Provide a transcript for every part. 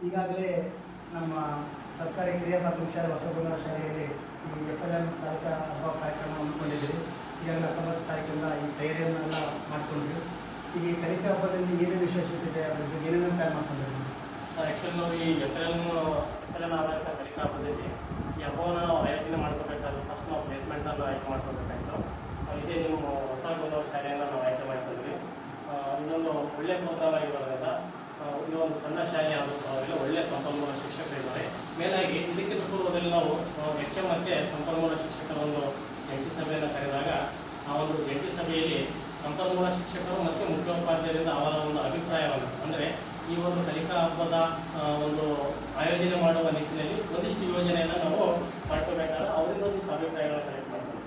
ಈಗಾಗಲೇ ನಮ್ಮ ಸರ್ಕಾರಿ ಕಿರಿಯ ಪ್ರಾಥಮಿಕ ಶಾಲೆ ಹೊಸಗುಂದ ಶಾಲೆಯಲ್ಲಿ ಈ ಎಫ್ ಎಲ್ ಎಂ ತಾಲೂಕ ಹಬ್ಬ ಕಾರ್ಯಕ್ರಮ ಹಮ್ಮಿಕೊಂಡಿದ್ದೀವಿ ಈಗಾಗಲೇ ಹತ್ತೊಂಬತ್ತು ತಾರೀಕಿಂದ ಈ ತಯಾರಿಯನ್ನೆಲ್ಲ ಮಾಡ್ಕೊಂಡ್ವಿ ಈಗ ಈ ಕಲಿಕಾ ಹಬ್ಬದಲ್ಲಿ ಏನೇನು ವಿಶೇಷತೆ ಇದೆ ಅದ್ರ ಬಗ್ಗೆ ಏನೇನು ಪ್ಲ್ಯಾನ್ ಮಾಡ್ಕೊಂಡಿದ್ದೀವಿ ಸರ್ ಆ್ಯಕ್ಚುಲಿ ನಾವು ಈ F L M F L ಆಧಾರಿತ ಕಲಿಕಾ ಹಬ್ಬದಲ್ಲಿ ಈ ಹಬ್ಬವನ್ನು ನಾವು ಆಯೋಜನೆ ಮಾಡ್ಕೋಬೇಕಾದ್ರೆ ಫಸ್ಟ್ ನಾವು ಪ್ಲೇಸ್ಮೆಂಟನ್ನು ಆಯ್ಕೆ ಮಾಡ್ಕೋಬೇಕಾಯಿತು ಇದೇ ನಿಮ್ಮ ಹೊಸ ಶಾಲೆಯನ್ನು ನಾವು ಆಯ್ಕೆ ಮಾಡ್ಕೊಂಡ್ವಿ ಇನ್ನೊಂದು ಒಳ್ಳೆಯ ಪ್ರೋಗ್ರಾಮ್ ಆಗಿರೋದ್ರಿಂದ ಆ, ಒಂದು ಸಣ್ಣ ಶಾಲೆ ಆಗೋದ್ರಿಂದ ಒಳ್ಳೆಯ ಸಂಪನ್ಮೂಲ ಶಿಕ್ಷಕರಿದ್ದಾರೆ ಮೇಲಾಗಿ ಇದಕ್ಕಿಂತ ಪೂರ್ವದಲ್ಲಿ ನಾವು ಎಚ್ ಎಂ ಮತ್ತೆ ಸಂಪನ್ಮೂಲ ಶಿಕ್ಷಕರ ಒಂದು ಜಂಟಿ ಸಭೆಯನ್ನು ಕರೆದಾಗ ಆ ಒಂದು ಜಂಟಿ ಸಭೆಯಲ್ಲಿ ಸಂಪನ್ಮೂಲ ಶಿಕ್ಷಕರು ಮತ್ತು ಮುಖ್ಯೋಪಾಧ್ಯಾಯರಿಂದ ಅವರ ಒಂದು ಅಭಿಪ್ರಾಯವನ್ನು ಅಂದರೆ ಈ ಒಂದು ಕಲಿಕಾ ಹಬ್ಬದ ಒಂದು ಆಯೋಜನೆ ಮಾಡುವ ನಿಟ್ಟಿನಲ್ಲಿ ಒಂದಿಷ್ಟು ಯೋಜನೆಯನ್ನು ನಾವು ಮಾಡ್ಕೋಬೇಕಾದ್ರೆ ಅವರಿಂದ ಒಂದಿಷ್ಟು ಅಭಿಪ್ರಾಯಗಳನ್ನು ಕಲೆಕ್ಟ್ ಮಾಡ್ಕೊಂಡು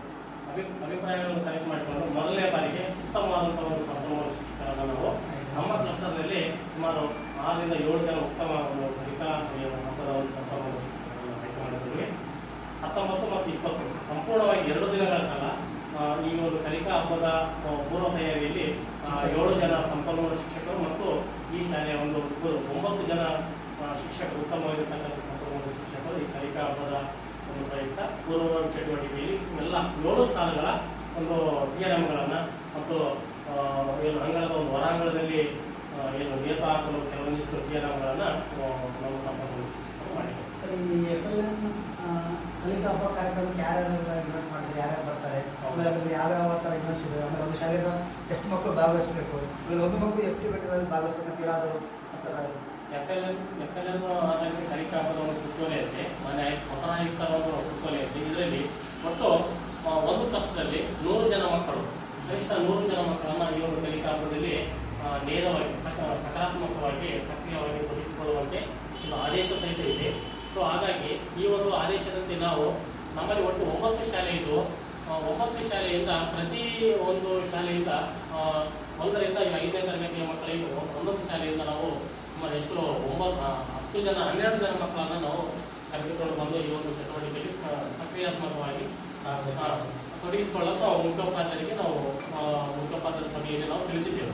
ಅಭಿ ಅಭಿಪ್ರಾಯಗಳನ್ನು ಕಲೆಕ್ಟ್ ಮಾಡಿಕೊಂಡು ಮೊದಲನೇ ಬಾರಿಗೆ ಉತ್ತಮವಾದಂಥ ಒಂದು ಸಂಪನ್ಮೂಲ ಶಿಕ್ಷಕರನ್ನು ನಾವು ನಮ್ಮ ಕ್ಲಸ್ಟರ್ನಲ್ಲಿ ಸುಮಾರು ಆರರಿಂದ ಏಳು ಜನ ಉತ್ತಮ ಒಂದು ಕಲಿಕಾ ಹಬ್ಬದ ಒಂದು ಸಂಪನ್ಮೂಲ ಶಿಕ್ಷಕರನ್ನು ಆಯ್ಕೆ ಮಾಡಿದ್ದೀವಿ ಹತ್ತೊಂಬತ್ತು ಮತ್ತು ಇಪ್ಪತ್ತು ಸಂಪೂರ್ಣವಾಗಿ ಎರಡು ದಿನಗಳ ಕಾಲ ಈ ಒಂದು ಕಲಿಕಾ ಹಬ್ಬದ ಪೂರ್ವ ತಯಾರಿಯಲ್ಲಿ ಏಳು ಜನ ಸಂಪನ್ಮೂಲ ಶಿಕ್ಷಕರು ಮತ್ತು ಈ ಶಾಲೆಯ ಒಂದು ಒಂಬತ್ತು ಜನ ಶಿಕ್ಷಕರು ಉತ್ತಮವಾಗಿರ್ತಕ್ಕಂಥ ಸಂಪನ್ಮೂಲ ಶಿಕ್ಷಕರು ಈ ಕಲಿಕಾ ಹಬ್ಬದ ಒಂದು ಪ್ರಯುಕ್ತ ಪೂರ್ವ ಚಟುವಟಿಕೆಯಲ್ಲಿ ಎಲ್ಲ ಏಳು ಸ್ಥಾನಗಳ ಒಂದು ಟಿಆರ್ಎಂಗಳನ್ನು ಮತ್ತು ಆ, ಏನು ಅಂಗಳದ ಒಂದು ಹೊರಾಂಗಣದಲ್ಲಿ ಏನು ನೇತು ಹಾಕಲು ಕೆಲವೊಂದಿಷ್ಟು ಟಿಆರ್ಎಂಗಳನ್ನು ನಮ್ಮ ಸಂಪನ್ಮೂಲ ಶಿಕ್ಷಕರು ಮಾಡಿದ್ದಾರೆ. ಸರ್, ಈ ಎಫ್ ಎಲ್ ಎಂ ಕಲಿಕಾ ಹಬ್ಬ ಕಾರ್ಯಕ್ರಮಕ್ಕೆ ಯಾರ್ಯಾರು ಇನ್ವೈಟ್ ಮಾಡ್ತಾರೆ, ಯಾರ್ಯಾರು ಬರ್ತಾರೆ, ಆಮೇಲೆ ಅದರಲ್ಲಿ ಯಾವ್ಯಾವ ಥರ ಇನ್ವೆಂಟ್ಸ್ ಇದೆ ಆಮೇಲೆ ಒಂದು ಶಾಲೆಯಿಂದ ಎಷ್ಟು ಮಕ್ಕಳು ಭಾಗವಹಿಸಬೇಕು, ಆಮೇಲೆ ಒಂದು ಮಕ್ಕಳು ಎಷ್ಟು ಬೆಟ್ಟದಲ್ಲಿ ಭಾಗವಹಿಸ್ಬೇಕಂತ ಏನಾದರೂ ಆ ಥರ F L N F L N ಆಧಾರಿತ ಕಲಿಕಾಪದ ಒಂದು ಸುತ್ತೋಲೆ ಐತೆ ಮನೆ ಪತನಾಯುಕ್ತರ ಒಂದು ಸುತ್ತೋಲೆ ಐತೆ ಇದರಲ್ಲಿ ಒಟ್ಟು ಒಂದು ಕಷ್ಟದಲ್ಲಿ ನೂರು ಜನ ಮಕ್ಕಳು, ಕನಿಷ್ಠ ನೂರು ಜನ ಮಕ್ಕಳನ್ನು ಈ ಒಂದು ಕಲಿಕಾಪದಲ್ಲಿ ನೇರವಾಗಿ, ಸಕ, ಸಕಾರಾತ್ಮಕವಾಗಿ, ಸಕ್ರಿಯವಾಗಿ ತೊಡಗಿಸಿಕೊಳ್ಳುವಂತೆ ಆದೇಶ ಸಹಿತ ಇದೆ. ಸೊ ಹಾಗಾಗಿ ಈ ಒಂದು ಆದೇಶದಂತೆ ನಾವು ನಮ್ಮಲ್ಲಿ ಒಟ್ಟು ಒಂಬತ್ತು ಶಾಲೆ ಇದ್ದು ಒಂಬತ್ತು ಶಾಲೆಯಿಂದ ಪ್ರತಿ ಒಂದು ಶಾಲೆಯಿಂದ ಒಂದರಿಂದ ಐದನೇ ತರಗತಿಯ ಮಕ್ಕಳಿಗೆ ಒಂದೊಂದು ಶಾಲೆಯಿಂದ ನಾವು ಸುಮಾರು ಎಷ್ಟು ಒಂಬತ್ತು ಹತ್ತು ಜನ, ಹನ್ನೆರಡು ಜನ ಮಕ್ಕಳನ್ನು ನಾವು ಕರೆದುಕೊಂಡು ಬಂದು ಈ ಒಂದು ಚಟುವಟಿಕೆಯಲ್ಲಿ ಸಕ್ರಿಯಾತ್ಮಕವಾಗಿ ತೊಡಗಿಸಿಕೊಳ್ಳಲು ನಾವು ಮುಖ್ಯೋಪಾಧ್ಯಾಯರಿಗೆ ನಾವು ಮುಖ್ಯೋಪಾಧ್ಯಾಯರ ಸಭೆಯಲ್ಲಿ ನಾವು ತಿಳಿಸಿದ್ದೇವೆ.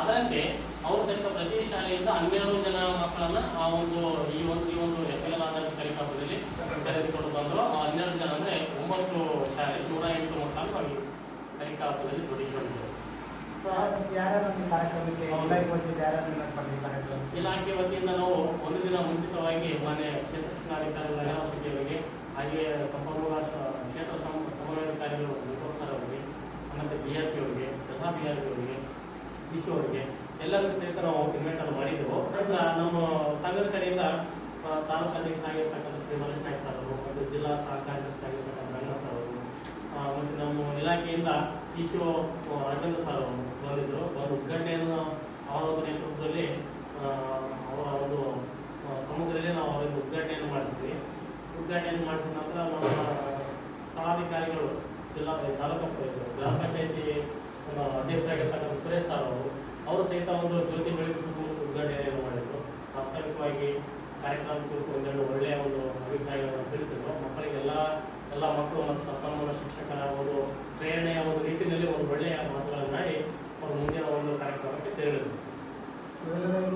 ಅದರಂತೆ ಅವರು ಸಹಿತ ಪ್ರತಿ ಶಾಲೆಯಿಂದ ಹನ್ನೆರಡು ಜನ ಮಕ್ಕಳನ್ನ ಆ ಒಂದು ಈ ಒಂದು ಈ ಒಂದು ಎಫ್ ಎಲ್ ಆಧಾರಿತ ಕಾರ್ಯಕ್ರಮದಲ್ಲಿ ಕರೆದುಕೊಂಡು ಬಂದರು. ಆ ಹನ್ನೆರಡು ಜನ ಅಂದರೆ ಒಂಬತ್ತು ಶಾಲೆ ನೂರ ಎಂಟು ಮಕ್ಕಳನ್ನು ನಾವು ಕಾರ್ಯಕ್ರಮದಲ್ಲಿ ಕಲಿಕಾಪದಲ್ಲಿ ತೊಡಗಿಸಿಕೊಂಡಿದ್ದೇವೆ ಇಲಾಖೆ ವತಿಯಿಂದ ನಾವು ಒಂದು ದಿನ ಮುಂಚಿತವಾಗಿ ಮಾನ್ಯ ಕ್ಷೇತ್ರ ಶಿಕ್ಷಣಾಧಿಕಾರಿಗಳ ಸಂಘದ ಕಡೆಯಿಂದ ತಾಲೂಕು ಶ್ರೀ ಮಲೇಶ್ ನಾಯ್ಕ ಸರ್ ಅವರು ಮತ್ತು ಜಿಲ್ಲಾ ಸಹಕಾರ ಅಧ್ಯಕ್ಷರಾಗಿರ್ತಕ್ಕಂಥ ರಂಗ ಸರ್ ಅವರು ಮತ್ತು ನಮ್ಮ ಇಲಾಖೆಯಿಂದ E C O Rajendra sir ಅವರು ಬಂದಿದ್ದರು. ಒಂದು ಉದ್ಘಾಟನೆಯನ್ನು ಅವರ ನೇತೃತ್ವದಲ್ಲಿ ಅವರ ಒಂದು ಸಮುದ್ರದಲ್ಲಿ ನಾವು ಅವರಿಂದ ಉದ್ಘಾಟನೆಯನ್ನು ಮಾಡಿಸಿದ್ವಿ. ಉದ್ಘಾಟನೆಯನ್ನು ಮಾಡಿಸಿದ ನಂತರ ನಮ್ಮ ಸ್ಥಳಾಧಿಕಾರಿಗಳು ಜಿಲ್ಲಾ, ತಾಲೂಕು ಗ್ರಾಮ ಪಂಚಾಯತಿ ಅಧ್ಯಕ್ಷರಾಗಿರ್ತಕ್ಕಂಥ ಸುರೇಶ್ ಸರ್ ಅವರು ಅವರು ಸಹಿತ ಒಂದು ಜ್ಯೋತಿ ಬೆಳಗಿಸುವ ಮೂಲಕ ಉದ್ಘಾಟನೆಯನ್ನು ಮಾಡಿದರು ವಾಸ್ತವಿಕವಾಗಿ ಕಾರ್ಯಕ್ರಮ ಕುರಿತು ಒಂದೆರಡು ಒಳ್ಳೆಯ ಒಂದು ಅಭಿಪ್ರಾಯಗಳನ್ನು ತಿಳಿಸಿದರು. ಮಕ್ಕಳಿಗೆಲ್ಲ ಎಲ್ಲ ಮಕ್ಕಳು ಮತ್ತು ಸಂಪನ್ಮೂಲ ಶಿಕ್ಷಕರ ಒಂದು ಪ್ರೇರಣೆಯ ಒಂದು ನಿಟ್ಟಿನಲ್ಲಿ ಒಂದು ಒಳ್ಳೆಯ ಮಾತುಗಳನ್ನಾಡಿ ಅವರು ಮುಂದಿನ ಒಂದು ಕಾರ್ಯಕ್ರಮಕ್ಕೆ ತೆರಳಿದರು.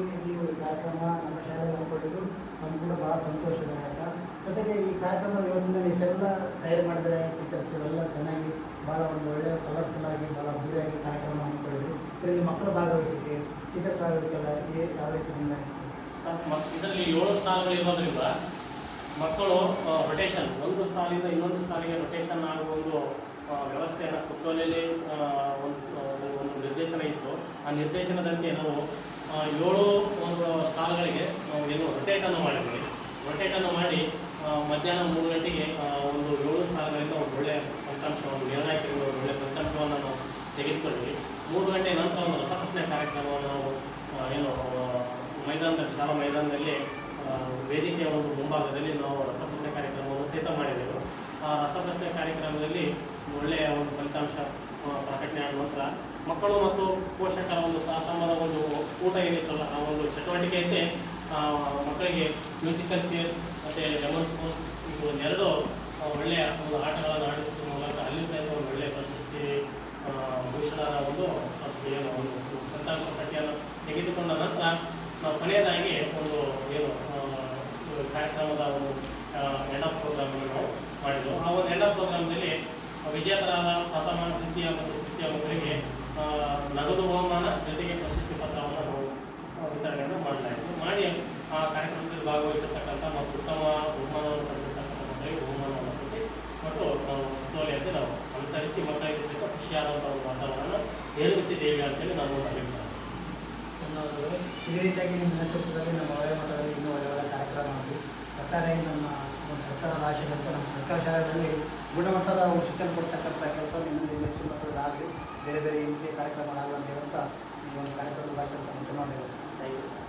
ಈ ಈ ಕಾರ್ಯಕ್ರಮ ನಮ್ಮ ಶಾಲೆಗೆ ಹಮ್ಮಿಕೊಂಡಿದ್ದು ನಮ್ಗೆ ಕೂಡ ಭಾಳ ಸಂತೋಷದಾಯಕ ಜೊತೆಗೆ ಈ ಕಾರ್ಯಕ್ರಮ ಇವತ್ತಿನ ಇಷ್ಟೆಲ್ಲ ತಯಾರು ಮಾಡಿದರೆ ಟೀಚರ್ಸ್, ಇವೆಲ್ಲ ಚೆನ್ನಾಗಿ ಭಾಳ ಒಂದು ಒಳ್ಳೆಯ ಕಲರ್ಫುಲ್ ಆಗಿ ಭಾಳ ಅದ್ದೂರಿಯಾಗಿ ಕಾರ್ಯಕ್ರಮ ಹಮ್ಮಿಕೊಂಡಿದ್ದು ಇದರಲ್ಲಿ ಮಕ್ಕಳು ಭಾಗವಹಿಸಿಕೆ ಟೀಚರ್ಸ್ ಭಾಗವಹಿಸಲ್ಲ ಯಾವ ರೀತಿ ನಿರ್ಣಯಿಸ್ತಾರೆ ಮತ್ತು ಇದರಲ್ಲಿ ಏಳು ಸ್ಥಾನಗಳಿರೋದ್ರಿಂದ ಮಕ್ಕಳು ರೊಟೇಷನ್ ಒಂದು ಸ್ಥಾನದಿಂದ ಇನ್ನೊಂದು ಸ್ಥಾನಿಗೆ ರೊಟೇಷನ್ ಆಗುವ ಒಂದು ವ್ಯವಸ್ಥೆಯನ್ನು ಸುತ್ತೋಲೆಯಲ್ಲಿ ಒಂದು ಒಂದು- ನಿರ್ದೇಶನ ಇತ್ತು. ಆ ನಿರ್ದೇಶನದಂತೆ ನಾವು ಏಳು, ಒಂದು ಸ್ಥಾನಗಳಿಗೆ ನಾವು ಏನು ರೊಟೇಟನ್ನು ಮಾಡಿದ್ವಿ. ರೊಟೇಟನ್ನು ಮಾಡಿ ಮಧ್ಯಾಹ್ನ ಮೂರು ಗಂಟೆಗೆ ಒಂದು ಏಳು ಸ್ಥಾನಗಳಿಂದ ಒಂದು ಒಳ್ಳೆಯ ಒಂದು ನಿರ್ಣಾಯಕ ಒಳ್ಳೆಯ ಫಲಿತಾಂಶವನ್ನು ನಾವು ತೆಗೆದುಕೊಂಡ್ವಿ. ಮೂರು ಗಂಟೆ ನಂತರ ಒಂದು ರಸಪ್ರಶ್ನೆ ಕಾರ್ಯಕ್ರಮವನ್ನು ನಾವು ಏನು ಮೈದಾನದಲ್ಲಿ ಶಾಲಾ ಮೈದಾನದಲ್ಲಿ ವೇದಿಕೆಯ ಒಂದು ಮುಂಭಾಗದಲ್ಲಿ ನಾವು ರಸಪ್ರಶ್ನೆ ಕಾರ್ಯಕ್ರಮವನ್ನು ಸಹಿತ ಮಾಡಿದೆವು. ಆ ರಸಪ್ರಶ್ನೆ ಕಾರ್ಯಕ್ರಮದಲ್ಲಿ ಒಳ್ಳೆಯ ಒಂದು ಫಲಿತಾಂಶ ಪ್ರಕಟಣೆ ಆದ ಮಕ್ಕಳು ಮತ್ತು ಪೋಷಕರ ಒಂದು ಸಹಸಂಬಂಧ ಒಂದು ಊಟ ಏನಿತ್ತಲ್ಲ ಆ ಒಂದು ಚಟುವಟಿಕೆ ಐತೆ. ಮಕ್ಕಳಿಗೆ ಮ್ಯೂಸಿಕಲ್ ಚೇರ್ ಮತ್ತು ಲೆಮನ್ ಸ್ಪೂನ್ ಇದು ಆ, ಒಳ್ಳೆಯ ಒಂದು ಆಟಗಳನ್ನು ಆಡಿಸುವ ಮೂಲಕ ಅಲ್ಲಿ ಸಹಿತ ಒಂದು ಒಳ್ಳೆಯ ಪ್ರಶಸ್ತಿ ಆ, ಒಂದು ಪ್ರಶಸ್ತಿಯನ್ನು ಒಂದು ಫಲಿತಾಂಶ ಪಟ್ಟಿಯನ್ನು ತೆಗೆದುಕೊಂಡ ಕೊನೆಯದಾಗಿ ಒಂದು, ಏನು ಕಾರ್ಯಕ್ರಮದ ಒಂದು ಆಫ್ ಪ್ರೋಗ್ರಾಮ್ ನಾವು ಮಾಡಿದ್ದೆವು ಆ ಒಂದು ಎಂಡ್ ಪ್ರೋಗ್ರಾಮ್ದಲ್ಲಿ ವಿಜೇತರಾದ ಪ್ರಥಮ ದ್ವಿತೀಯ ಮತ್ತು ತೃತೀಯ ಮಕ್ಕಳಿಗೆ ನಗದು ಬಹುಮಾನ ಜೊತೆಗೆ ಪ್ರಶಸ್ತಿ ಪತ್ರವನ್ನು ನಾವು ವಿತರಣೆಯನ್ನು ಮಾಡಲಾಯಿತು ಮಾಡಿ ಆ ಕಾರ್ಯಕ್ರಮದಲ್ಲಿ ಭಾಗವಹಿಸಿರ್ತಕ್ಕಂಥ ಮತ್ತು ಉತ್ತಮ ಬಹುಮಾನವನ್ನು ಪಡೆದಿರ್ತಕ್ಕಂಥ ಮಕ್ಕಳಿಗೆ ಬಹುಮಾನವನ್ನು ಕೊಟ್ಟು, ಮತ್ತು ನಾವು ಸುತ್ತೋಲೆಯಂತೆ ನಾವು ಅನುಸರಿಸಿ ಮಕ್ಕಳಿಗೆ ಸಹಿತ ಖುಷಿಯಾದಂಥ ಒಂದು ವಾತಾವರಣ ನಿರ್ಮಿಸಿದ್ದೇವೆ ಅಂತೇಳಿ ನಾನು ಅಭಿಪ್ರಾಯ. ಧನ್ಯವಾದಗಳು ಇದೇ ರೀತಿಯಾಗಿ ನಿಮ್ಮ ನೇತೃತ್ವದಲ್ಲಿ ನಮ್ಮ ಒಳ್ಳೆಯ ಮಟ್ಟದಲ್ಲಿ ಇನ್ನೂ ಒಳ್ಳೆಯ ಒಳ್ಳೆಯ ಕಾರ್ಯಕ್ರಮ ಆಗಲಿ ಒಟ್ಟಾರೆ ನಮ್ಮ ಒಂದು ಸರ್ಕಾರದ ಆಶೆಗಳಂತೆ ನಮ್ಮ ಸರ್ಕಾರಿ ಶಾಲೆಗಳಲ್ಲಿ ಗುಣಮಟ್ಟದ ಶಿಕ್ಷಣ ಕೊಡ್ತಕ್ಕಂಥ ಕೆಲಸ ಇನ್ನೊಂದು ಹೆಚ್ಚಿನ ಆಗಲಿ ಬೇರೆ ಬೇರೆ ರೀತಿಯ ಕಾರ್ಯಕ್ರಮಗಳಾಗಲಿ ಅಂತ ಈ ಒಂದು ಕಾರ್ಯಕ್ರಮದ ಭಾಷೆ ಸರ್ ಥ್ಯಾಂಕ್ ಯು ಸರ್